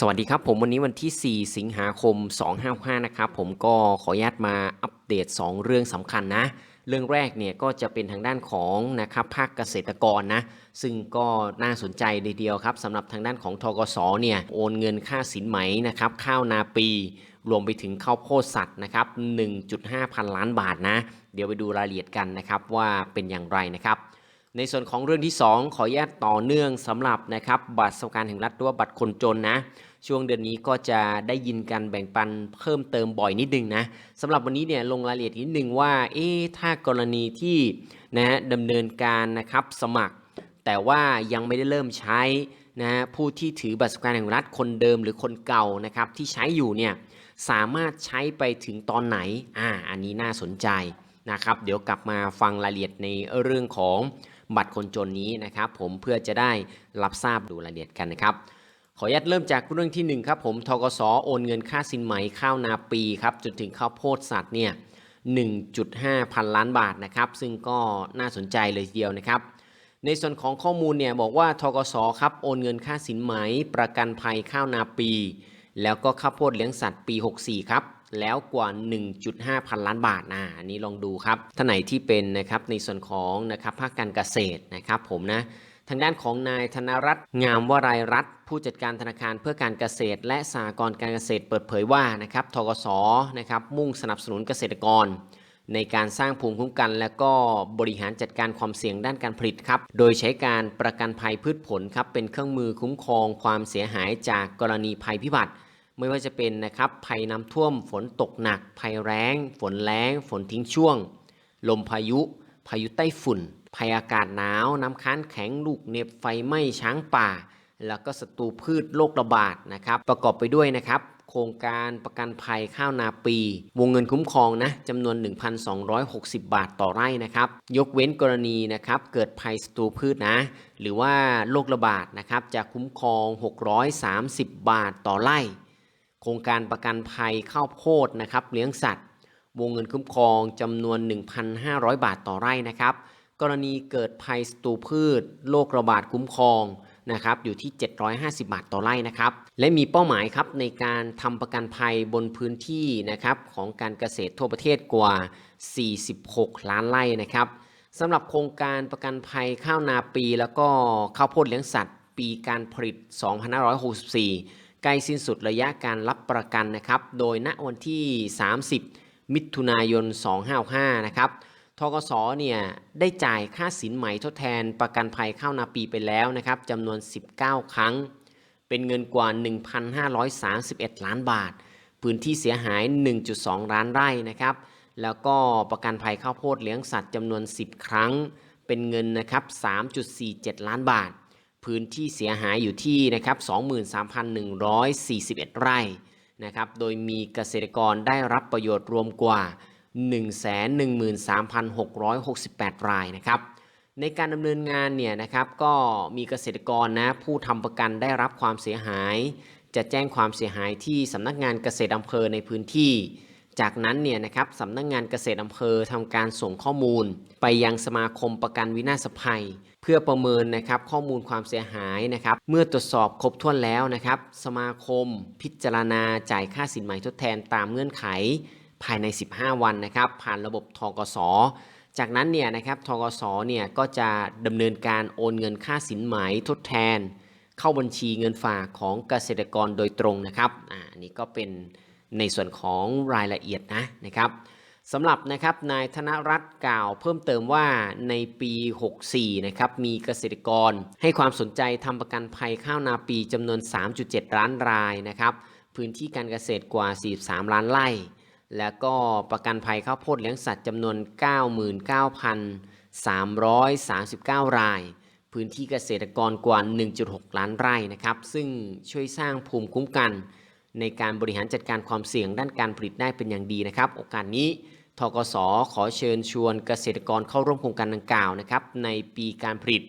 สวัสดีครับผมวันนี้วันที่ 4 สิงหาคม 255 นะครับผมก็ขออนุญาตมาอัปเดต 2 เรื่องสำคัญนะ เรื่องแรกเนี่ยก็จะเป็นทางด้านของนะครับภาคเกษตรกรนะ ซึ่งก็น่าสนใจเดียวครับสำหรับทางด้านของทกสเนี่ยโอนเงินค่าสินไหมนะครับข้าวนาปี รวมไปถึงข้าวโพดสัตว์นะครับ 1.5 พันล้านบาทนะ เดี๋ยวไปดูรายละเอียดกันนะครับว่าเป็นอย่างไรนะครับ ในส่วนของเรื่องที่ 2 ขออนุญาตต่อเนื่องสำหรับนะครับบัตรสวัสดิการแห่งรัฐหรือว่าบัตรคนจนนะ ช่วงเดือนนี้ก็จะได้ยินกันแบ่งปันเพิ่มเติมบ่อยนิดนึงนะสำหรับวันนี้เนี่ยลงรายละเอียดนิดนึงว่าเอ๊ะถ้ากรณีที่นะดำเนินการนะครับสมัคร แต่ว่ายังไม่ได้เริ่มใช้นะฮะผู้ที่ถือบัตรสวัสดิการแห่งรัฐคนเดิมหรือคนเก่านะครับที่ใช้อยู่เนี่ยสามารถใช้ไปถึงตอนไหนอ่าอันนี้น่าสนใจนะครับเดี๋ยวกลับมาฟังรายละเอียดในเรื่องของ บัตรคนจนนี้นะครับผมเพื่อจะได้รับทราบดูรายละเอียดกันนะครับขออนุญาตเริ่มจากเรื่องที่ 1 ครับผมทกสโอนเงินค่าสินไหมข้าวนาปีครับจนถึงข้าวโพดสัตว์เนี่ย 1.5 พันล้านบาทนะครับซึ่งก็น่าสนใจเลยทีเดียวนะครับ ในส่วนของข้อมูลเนี่ยบอกว่าทกสครับโอนเงินค่าสินไหมประกันภัยข้าวนาปี แล้วก็ข้าวโพดเลี้ยงสัตว์ปี 64 ครับ แล้วกว่า 1.5 พันล้านบาทนะอันนี้ลองดูครับท่านไหนที่เป็นนะครับในส่วนของนะครับภาคการเกษตรนะครับผมนะทางด้านของนายธนรัตน์งามวรายรัฐผู้จัดการธนาคารเพื่อการเกษตร และสหกรณ์การเกษตรเปิดเผยว่านะครับทกสนะครับมุ่งสนับสนุนเกษตรกร ในการสร้างภูมิคุ้มกัน และก็บริหารจัดการความเสี่ยงด้านการผลิตครับ โดยใช้การประกันภัยพืชผลครับเป็นเครื่องมือคุ้มครองความเสียหายจากกรณีภัยพิบัติ ไม่ว่าจะเป็นนะครับภัยน้ำท่วมฝนตกหนัก ภัยแล้งฝนแล้งฝนทิ้งช่วง ลมพายุ พายุไต้ฝุ่น ภัยอากาศหนาว น้ำค้างแข็งลูกเห็บไฟไหม้ช้างป่า แล้วก็ศัตรูพืชโรคระบาดนะครับประกอบไปด้วยนะครับโครงการประกันภัยข้าวนาปี วงเงินคุ้มครองนะจำนวน 1,260 บาทต่อไร่นะครับ ยกเว้นกรณีนะครับเกิดภัยศัตรูพืชนะ หรือว่าโรคระบาดนะครับจะคุ้มครอง 630 บาทต่อไร่ โครงการประกันภัยข้าวโพดนะครับเลี้ยงสัตว์ วงเงินคุ้มครองจำนวน 1,500 บาทต่อไร่นะครับ กรณีเกิดภัยศัตรูพืชโรคระบาดคุ้มครองนะครับอยู่ที่ 750 บาทต่อไร่นะครับ และมีเป้าหมายครับในการทำประกันภัยบนพื้นที่นะครับของการเกษตรทั่วประเทศกว่า 46 ล้านไร่นะครับสำหรับโครงการประกันภัยข้าวนาปี แล้วก็ข้าวโพดเลี้ยงสัตว์ ปีการผลิต 2564 ใกล้สิ้นสุดระยะการรับประกันนะครับ โดยณวันที่ 30 มิถุนายน 255 นะครับทกสเนี่ยได้จ่ายค่าสินไหมทดแทนประกันภัยข้าวนาปีไปแล้วนะครับจำนวน 19 ครั้ง เป็นเงินกว่า 1,531 ล้านบาท พื้นที่เสียหาย 1.2 ล้านไร่นะครับ แล้วก็ประกันภัยข้าวโพดเลี้ยงสัตว์จำนวน 10 ครั้ง เป็นเงินนะครับ 3.47 ล้านบาท พื้นที่เสียหายอยู่ที่นะครับ23,141 ไร่นะครับโดยมีเกษตรกรได้รับประโยชน์รวมกว่า 113,668 รายนะครับในการดำเนินงานเนี่ยนะครับก็มีเกษตรกรนะผู้ทำประกันได้รับความเสียหาย จะแจ้งความเสียหายที่สำนักงานเกษตรอำเภอในพื้นที่ จากนั้นเนี่ยนะครับสำนักงานเกษตรอำเภอทำการส่งข้อมูล ไปยังสมาคมประกันวินาศภัย เพื่อประเมินนะครับข้อมูลความเสียหายนะครับ เมื่อตรวจสอบครบถ้วนแล้วนะครับ สมาคมพิจารณาจ่ายค่าสินไหมทดแทนตามเงื่อนไข ภายใน 15 วันนะครับ ผ่านระบบทกสจากนั้นเนี่ยนะครับทกสเนี่ยก็จะดำเนินการโอนเงินค่าสินไหมทดแทน เข้าบัญชีเงินฝากของเกษตรกรโดยตรงนะครับอ่านนี้ก็เป็น ในส่วนของรายละเอียดนะนะครับสำหรับนะครับนายธนรัตน์กล่าวเพิ่มเติมว่าในปี 64 นะครับมีเกษตรกร ให้ความสนใจทำประกันภัยข้าวนาปีจำนวน 3.7 ล้านรายนะครับพื้นที่การเกษตรกว่า 43 ล้านไร่ แล้วก็ประกันภัยข้าวโพดเลี้ยงสัตว์จำนวน 99,339 ราย พื้นที่เกษตรกรกว่า 1.6 ล้านไร่นะครับซึ่งช่วยสร้างภูมิคุ้มกัน ในการบริหารจัดการความเสี่ยงด้านการผลิตได้เป็นอย่างดีนะครับ โอกาสนี้ทกสขอเชิญชวนเกษตรกรเข้าร่วมโครงการดังกล่าวนะครับในปีการผลิต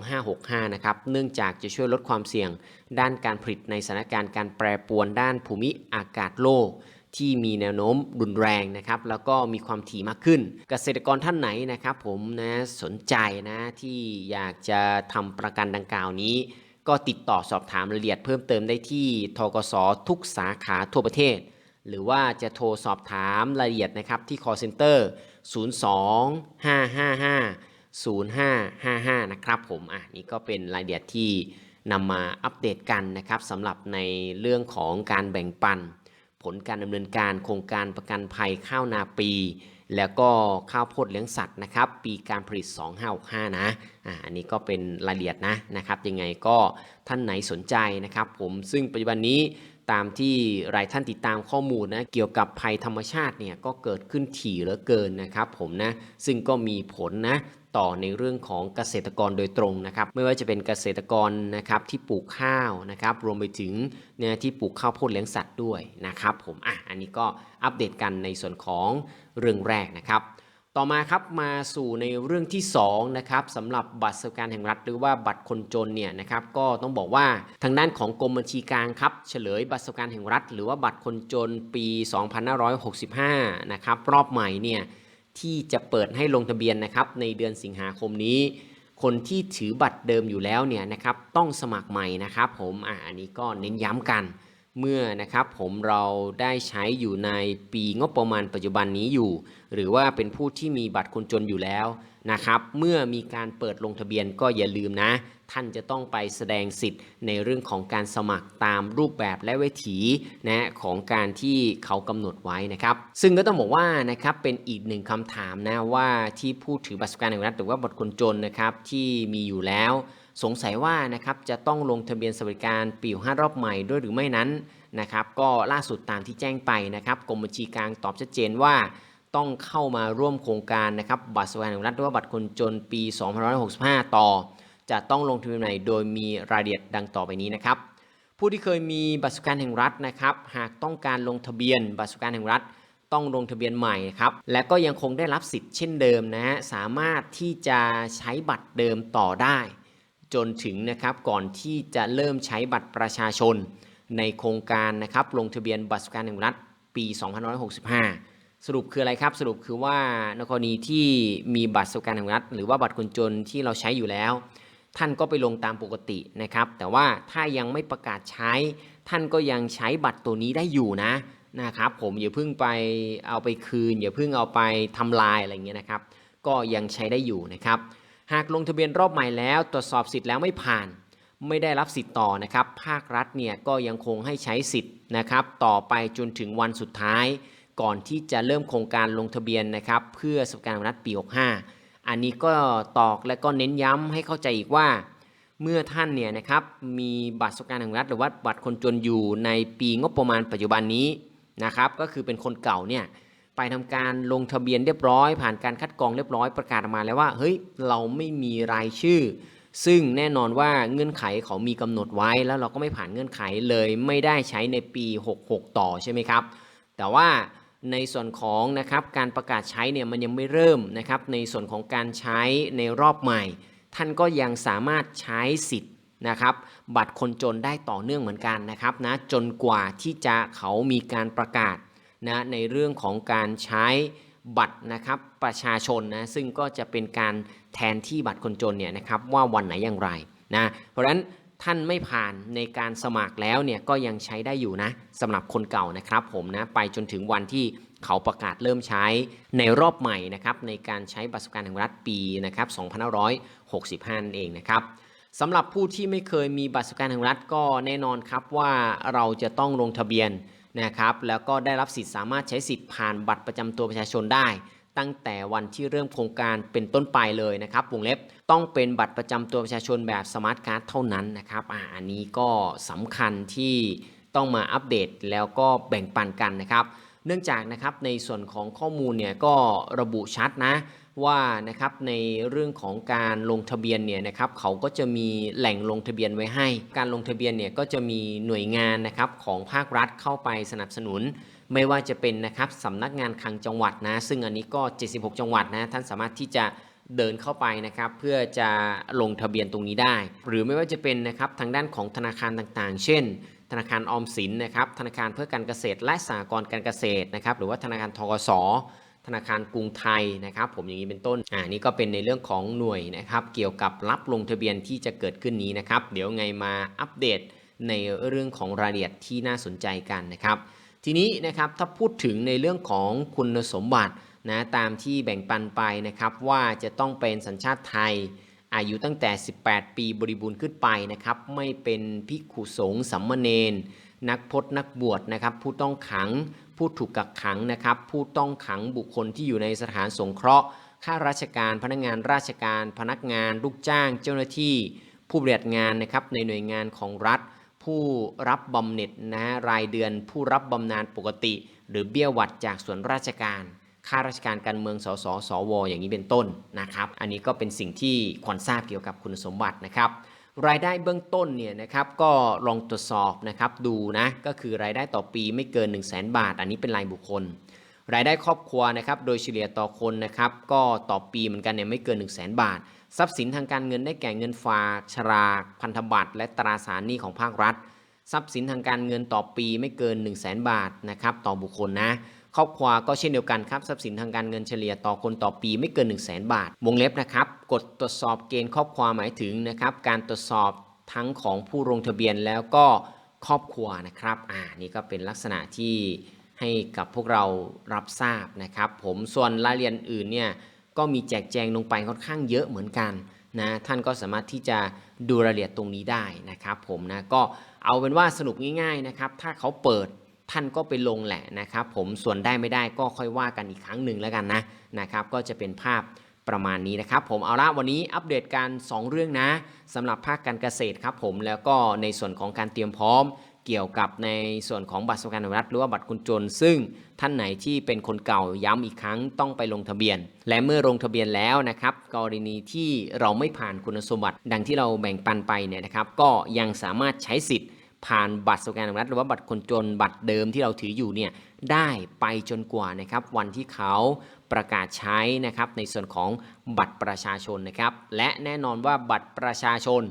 2565 นะครับ เนื่องจากจะช่วยลดความเสี่ยงด้านการผลิตในสถานการณ์การแปรปรวนด้านภูมิอากาศโลก ที่มีแนวโน้มรุนแรงนะครับ แล้วก็มีความถี่มากขึ้น เกษตรกรท่านไหนนะครับ ผมนะสนใจนะที่อยากจะทำประกันดังกล่าวนี้ ก็ติดต่อสอบถามรายละเอียดเพิ่มเติมได้ที่ทกสทุกสาขาทั่วประเทศ หรือว่าจะโทรสอบถามรายละเอียดนะครับที่ call center 02 555 0555 นะครับผมอะนี่ก็เป็นรายละเอียดที่นำมาอัปเดตกันนะครับสำหรับในเรื่องของการแบ่งปัน ผลการดำเนินการโครงการประกันภัยข้าวนาปี แล้วก็ข้าวโพดเลี้ยงสัตว์นะครับ ปีการผลิต 2565 นะอ่าอันนี้ก็เป็นรายละเอียดนะนะครับ ยังไงก็ท่านไหนสนใจนะครับ ผมซึ่งปัจจุบันนี้ตามที่รายท่านติดตามข้อมูลนะเกี่ยวกับภัยธรรมชาติเนี่ยก็เกิดขึ้นถี่เหลือเกินนะครับ ผมนะซึ่งก็มีผลนะ ต่อในเรื่องของเกษตรกรโดยตรงนะครับ ไม่ว่าจะเป็นเกษตรกรนะครับที่ปลูกข้าวนะครับรวมไปถึงเนี่ยที่ปลูกข้าวโพดเลี้ยงสัตว์ด้วยนะครับผมอะอันนี้ก็อัปเดตกันในส่วนของเรื่องแรกนะครับต่อมาครับมาสู่ในเรื่องที่2นะครับสำหรับบัตรสวัสดิการแห่งรัฐหรือว่าบัตรคนจนเนี่ยนะครับก็ต้องบอกว่าทางด้านของกรมบัญชีกลางครับเฉลยบัตรสวัสดิการแห่งรัฐ หรือว่าบัตรคนจนปี 2565 นะครับรอบใหม่เนี่ย ที่จะเปิดให้ลงทะเบียนนะครับในเดือนสิงหาคมนี้ คนที่ถือบัตรเดิมอยู่แล้วเนี่ยนะครับต้องสมัครใหม่นะครับผมอ่าอันนี้ก็เน้นย้ำกัน เมื่อนะครับผมเราได้ใช้อยู่ในปีงบประมาณปัจจุบันนี้อยู่ หรือว่าเป็นผู้ที่มีบัตรคนจนอยู่แล้วนะครับ เมื่อมีการเปิดลงทะเบียนก็อย่าลืมนะ ท่านจะต้องไปแสดงสิทธิ์ในเรื่องของการสมัครตามรูปแบบและวิถีนะของการที่เขากำหนดไว้นะครับ ซึ่งก็ต้องบอกว่านะครับเป็นอีกหนึ่งคำถามนะว่าที่ผู้ถือบัตรสวัสดิการแห่งรัฐหรือว่าบัตรคนจนนะครับที่มีอยู่แล้ว สงสัยว่านะครับจะต้องลงทะเบียนสวัสดิการปี65รอบใหม่ด้วยหรือไม่นั้นนะครับก็ล่าสุดตามที่แจ้งไปนะครับกรมบัญชีกลางตอบชัดเจนว่า ต้องเข้ามาร่วมโครงการนะครับบัตรสวัสดิการแห่งรัฐหรือว่าบัตรคนจนปี 2565 ต่อ จะต้องลงทะเบียนใหม่โดยมีรายละเอียดดังต่อไปนี้นะครับผู้ที่เคยมีบัตรสวัสดิการแห่งรัฐนะครับหากต้องการลงทะเบียนบัตรสวัสดิการแห่งรัฐต้องลงทะเบียนใหม่ครับและก็ยังคงได้รับสิทธิ์เช่นเดิมนะฮะสามารถที่จะใช้บัตรเดิมต่อได้ จนถึงนะครับก่อนที่จะเริ่มใช้บัตรประชาชน ในโครงการนะครับลงทะเบียนบัตรสวัสดิการแห่งรัฐปี2565 สรุปคืออะไรครับ สรุปคือว่าในกรณีที่มีบัตรสวัสดิการแห่งรัฐ หรือว่าบัตรคนจนที่เราใช้อยู่แล้ว ท่านก็ไปลงตามปกตินะครับ แต่ว่าถ้ายังไม่ประกาศใช้ ท่านก็ยังใช้บัตรตัวนี้ได้อยู่นะนะครับผมอย่าเพิ่งไปเอาไปคืน อย่าเพิ่งเอาไปทำลายอะไรเงี้ยนะครับ ก็ยังใช้ได้อยู่นะครับ หากลงทะเบียนรอบใหม่แล้ว ตรวจสอบสิทธิ์แล้วไม่ผ่าน ไม่ได้รับสิทธิ์ต่อนะครับ ภาครัฐเนี่ยก็ยังคงให้ใช้สิทธิ์นะครับต่อไปจนถึงวันสุดท้าย ก่อนที่จะเริ่มโครงการลงทะเบียนนะครับเพื่อสการแห่งรัฐปี 65 อันนี้ก็ตอกและก็เน้นย้ำให้เข้าใจอีกว่า เมื่อท่านเนี่ยนะครับมีบัตรสการแห่งรัฐหรือว่าบัตรคนจนอยู่ในปีงบประมาณปัจจุบันนี้นะครับก็คือเป็นคนเก่าเนี่ย ไปทำการลงทะเบียนเรียบร้อย ผ่านการคัดกรองเรียบร้อยประกาศออกมาแล้วว่าเฮ้ยเราไม่มีรายชื่อ ซึ่งแน่นอนว่าเงื่อนไขเขามีกำหนดไว้ แล้วเราก็ไม่ผ่านเงื่อนไขเลยไม่ได้ใช้ในปี 66 ต่อใช่ไหมครับ แต่ว่าในส่วนของนะครับการประกาศใช้เนี่ยมันยังไม่เริ่มนะครับในส่วนของการใช้ในรอบใหม่ ท่านก็ยังสามารถใช้สิทธิ์นะครับบัตรคนจนได้ต่อเนื่องเหมือนกันนะครับนะจนกว่าที่จะเขามีการประกาศ นะในเรื่องของการใช้บัตรนะครับประชาชนนะซึ่งก็จะเป็นการแทนที่บัตรคนจนเนี่ยนะครับว่าวันไหนอย่างไรนะเพราะฉะนั้นท่านไม่ผ่านในการสมัครแล้วเนี่ยก็ยังใช้ได้อยู่นะสำหรับคนเก่านะครับผมนะไปจนถึงวันที่เขาประกาศเริ่มใช้ในรอบใหม่นะครับในการใช้บัตรสวัสดิการแห่งรัฐปีนะครับ2565นั่นเองนะครับสำหรับผู้ที่ไม่เคยมีบัตรสวัสดิการแห่งรัฐก็แน่นอนครับว่าเราจะต้องลงทะเบียน นะครับแล้วก็ได้รับสิทธิ์สามารถใช้สิทธิ์ผ่านบัตรประจำตัวประชาชนได้ ตั้งแต่วันที่เริ่มโครงการเป็นต้นไปเลยนะครับวงเล็บต้องเป็นบัตรประจำตัวประชาชนแบบสมาร์ทการ์ดเท่านั้นนะครับอ่าอันนี้ก็สำคัญที่ต้องมาอัปเดตแล้วก็แบ่งปันกันนะครับ เนื่องจากนะครับในส่วนของข้อมูลเนี่ยก็ระบุชัดนะ ว่านะครับในเรื่องของการลงทะเบียนเนี่ยนะครับเขาก็จะมีแหล่งลงทะเบียนไว้ให้ การลงทะเบียนเนี่ยก็จะมีหน่วยงานนะครับของภาครัฐเข้าไปสนับสนุน ไม่ว่าจะเป็นนะครับสำนักงานคลังจังหวัดนะซึ่งอันนี้ก็ 76 จังหวัดนะท่านสามารถที่จะเดินเข้าไปนะครับเพื่อจะลงทะเบียนตรงนี้ได้ หรือไม่ว่าจะเป็นนะครับทางด้านของธนาคารต่างๆ เช่น ธนาคารออมสินนะครับธนาคารเพื่อการเกษตรและสหกรณ์การเกษตรนะครับหรือว่าธนาคารทกส ธนาคารกรุงไทยนะครับ ผมอย่างนี้เป็นต้นอ่านี่ก็เป็นในเรื่องของหน่วยนะครับ เกี่ยวกับรับลงทะเบียนที่จะเกิดขึ้นนี้นะครับ เดี๋ยวไงมาอัปเดตในเรื่องของรายละเอียดที่น่าสนใจกันนะครับ ทีนี้นะครับถ้าพูดถึงในเรื่องของคุณสมบัตินะตามที่แบ่งปันไปนะครับว่าจะต้องเป็นสัญชาติไทย อายุตั้งแต่ 18 ปีบริบูรณ์ขึ้นไปนะครับ ไม่เป็นภิกขุสงฆ์สัมมเนนนักพจน์นักบวชนะครับ ผู้ต้องขัง ผู้ถูกกักขังนะครับ ผู้ต้องขังบุคคลที่อยู่ในสถานสงเคราะห์ข้าราชการพนักงานราชการพนักงานลูกจ้าง เจ้าหน้าที่ผู้ปฏิบัติงานนะครับในหน่วยงานของรัฐ ผู้รับบำเหน็จนะฮะรายเดือนผู้รับบำนาญปกติ หรือเบี้ยหวัดจากส่วนราชการข้าราชการการเมืองสสสว อย่างนี้เป็นต้นนะครับ อันนี้ก็เป็นสิ่งที่ควรทราบเกี่ยวกับคุณสมบัตินะครับ รายได้เบื้องต้นเนี่ยนะครับก็ลองตรวจสอบนะครับดูนะก็คือรายได้ต่อปีไม่เกิน 1 0 0 0 0แบาท อันนี้เป็นรายบุคคล รายได้ครอบครัวนะครับโดยเฉลี่ยต่อคนนะครับก็ต่อปีเหมือนกันเนี่ยไม่เกิน 1 0 0 0 0แบาท ทรัพย์สินทางการเงินได้แก่เงินฝากชราพันธบัตรและตราสารหนี้ของภาครัฐ ทรัพย์สินทางการเงินต่อปีไม่เกิน 1 0 0 0 0แบาทนะครับต่อบุคคลนะ ครอบครัวก็เช่นเดียวกันครับทรัพย์สินทางการเงินเฉลี่ยต่อคนต่อปีไม่เกิน 1 0 0 0 0แบาท วงเล็บนะครับกดตรวจสอบเกณฑ์ครอบครัวหมายถึงนะครับการตรวจสอบทั้งของผู้ลงทะเบียนแล้วก็ครอบครัวนะครับอ่านี่ก็เป็นลักษณะที่ให้กับพวกเรารับทราบนะครับ ผมส่วนรายละเอียดอื่นเนี่ยก็มีแจกแจงลงไปค่อนข้างเยอะเหมือนกันนะท่านก็สามารถที่จะดูรายละเอียดตรงนี้ได้นะครับผมนะก็เอาเป็นว่าสรุปง่ายๆนะครับถ้าเขาเปิด ท่านก็ไปลงแหละนะครับ ผมส่วนได้ไม่ได้ก็ค่อยว่ากันอีกครั้งหนึ่งแล้วกันนะนะครับก็จะเป็นภาพประมาณนี้นะครับผมเอาละวันนี้อัปเดตการ 2 เรื่องนะสำหรับภาคการเกษตรครับผมแล้วก็ในส่วนของการเตรียมพร้อมเกี่ยวกับในส่วนของบัตรสวัสดิการแห่งรัฐหรือว่าบัตรคนจน ซึ่งท่านไหนที่เป็นคนเก่าย้ำอีกครั้งต้องไปลงทะเบียน และเมื่อลงทะเบียนแล้วนะครับกรณีที่เราไม่ผ่านคุณสมบัติ ดังที่เราแบ่งปันไปเนี่ยนะครับก็ยังสามารถใช้สิทธิ์ ผ่านบัตรสวัสดิการแห่งรัฐหรือว่าบัตรคนจนบัตรเดิมที่เราถืออยู่เนี่ยได้ไปจนกว่านะครับวันที่เขาประกาศใช้นะครับในส่วนของบัตรประชาชนนะครับและแน่นอนว่าบัตรประชาชน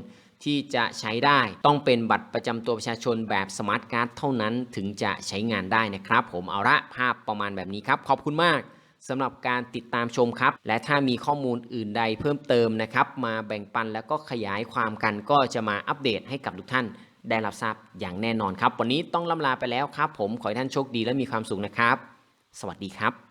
ที่จะใช้ได้ต้องเป็นบัตรประจำตัวประชาชนแบบสมาร์ทการ์ดเท่านั้นถึงจะใช้งานได้นะครับ ผมเอาละภาพประมาณแบบนี้ครับ ขอบคุณมากสำหรับการติดตามชมครับ และถ้ามีข้อมูลอื่นใดเพิ่มเติมนะครับ มาแบ่งปันแล้วก็ขยายความกันก็จะมาอัปเดตให้กับทุกท่าน ได้รับทราบอย่างแน่นอนครับ วันนี้ต้องล่ำลาไปแล้วครับ ผมขอให้ท่านโชคดีและมีความสุขนะครับ สวัสดีครับ